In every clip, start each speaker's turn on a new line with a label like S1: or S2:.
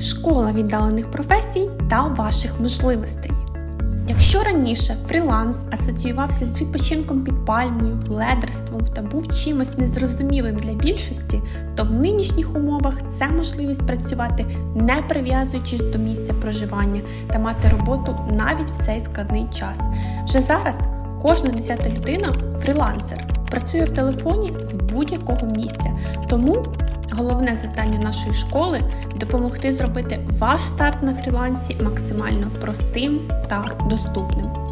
S1: школа віддалених професій та ваших можливостей. Якщо раніше фріланс асоціювався з відпочинком під пальмою, ледерством та був чимось незрозумілим для більшості, то в нинішніх умовах це можливість працювати не прив'язуючись до місця проживання та мати роботу навіть в цей складний час. Вже зараз кожна десята людина фрілансер працює в телефоні з будь-якого місця. Тому головне завдання нашої школи допомогти зробити ваш старт на фрілансі максимально простим та доступним.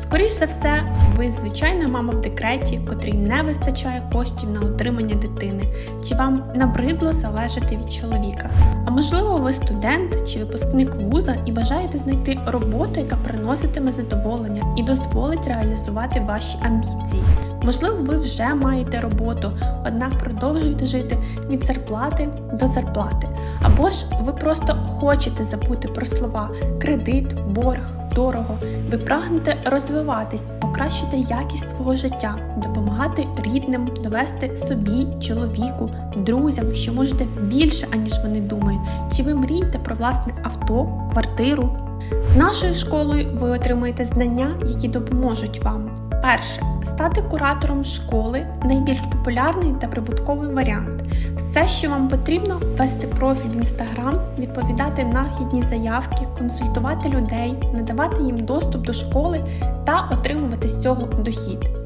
S1: Скоріш за все, ви звичайна мама в декреті, котрій не вистачає коштів на утримання дитини, чи вам набридло залежати від чоловіка. А можливо, ви студент чи випускник вуза і бажаєте знайти роботу, яка приноситиме задоволення і дозволить реалізувати ваші амбіції. Можливо, ви вже маєте роботу, однак продовжуєте жити від зарплати до зарплати. Або ж ви просто хочете забути про слова кредит, борг, дорого. Ви прагнете розвиватись, покращити якість свого життя, допомагати рідним, довести собі, чоловіку, друзям, що можете більше, аніж вони думають. Чи ви мрієте про власне авто, квартиру? З нашою школою ви отримаєте знання, які допоможуть вам. Перше стати куратором школи найбільш популярний та прибутковий варіант. Все, що вам потрібно, вести профіль в інстаграм, відповідати на гідні заявки, консультувати людей, надавати їм доступ до школи та отримувати з цього дохід.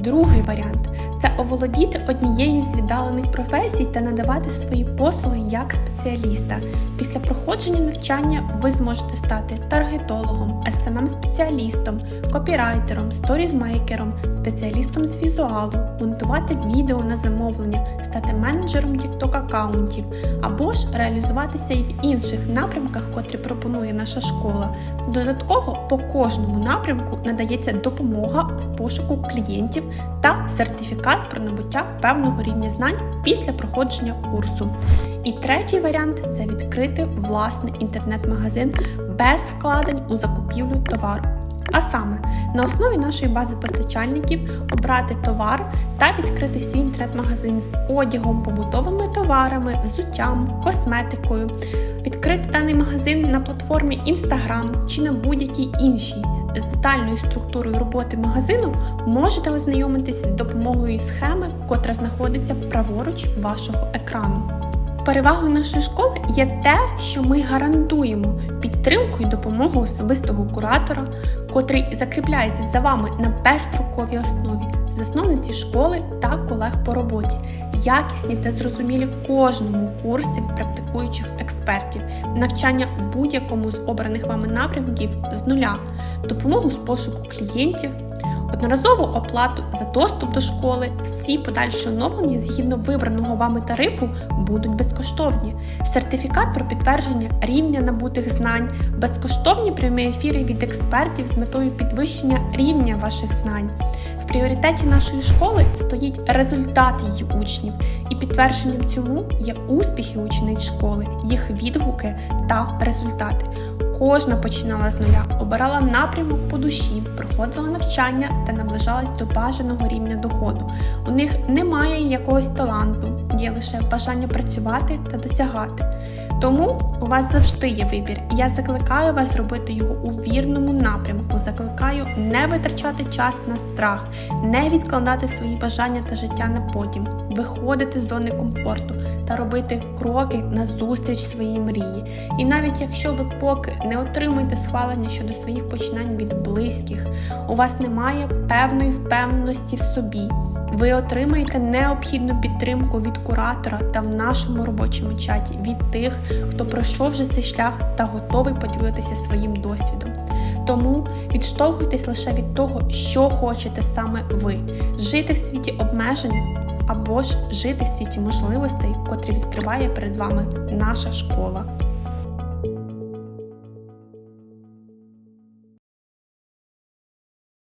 S1: Другий варіант це оволодіти однією з віддалених професій та надавати свої послуги як спеціаліста. Після проходження навчання ви зможете стати таргетологом, SMM-спеціалістом, копірайтером, сторізмейкером, спеціалістом з візуалу, монтувати відео на замовлення, стати менеджером TikTok аккаунтів або ж реалізуватися і в інших напрямках, котрі пропонує наша школа. Додатково по кожному напрямку надається допомога з пошуку клієнтів та сертифікат про набуття певного рівня знань після проходження курсу. І третій варіант це відкрити власний інтернет-магазин без вкладень у закупівлю товару. А саме на основі нашої бази постачальників обрати товар та відкрити свій інтернет-магазин з одягом, побутовими товарами, взуттям, косметикою, відкрити даний магазин на платформі Instagram чи на будь-якій іншій. З детальною структурою роботи магазину можете ознайомитись з допомогою схеми, котра знаходиться праворуч вашого екрану. Перевагою нашої школи є те, що ми гарантуємо підтримку і допомогу особистого куратора, котрий закріпляється за вами на безстроковій основі, засновниці школи та колег по роботі, якісні та зрозумілі кожному курсі практикуючих експертів, навчання будь-якому з обраних вами напрямків з нуля, допомогу з пошуку клієнтів. Одноразову оплату за доступ до школи, всі подальші оновлення згідно вибраного вами тарифу будуть безкоштовні. Сертифікат про підтвердження рівня набутих знань, безкоштовні прямі ефіри від експертів з метою підвищення рівня ваших знань. Пріоритеті нашої школи стоїть результат її учнів, і підтвердженням цьому є успіхи учениць школи, їх відгуки та результати. Кожна починала з нуля, обирала напрямок по душі, проходила навчання та наближалась до бажаного рівня доходу. У них немає якогось таланту, є лише бажання працювати та досягати. Тому у вас завжди є вибір, я закликаю вас робити його у вірному напрямку. Закликаю не витрачати час на страх, не відкладати свої бажання та життя на потім, виходити з зони комфорту та робити кроки на зустріч своїй мрії. І навіть якщо ви поки не отримуєте схвалення щодо своїх починань від близьких, у вас немає певної впевненості в собі. Ви отримаєте необхідну підтримку від куратора та в нашому робочому чаті від тих, хто пройшов вже цей шлях та готовий поділитися своїм досвідом. Тому відштовхуйтесь лише від того, що хочете саме ви: жити в світі обмежень або ж жити в світі можливостей, котрі відкриває перед вами наша школа.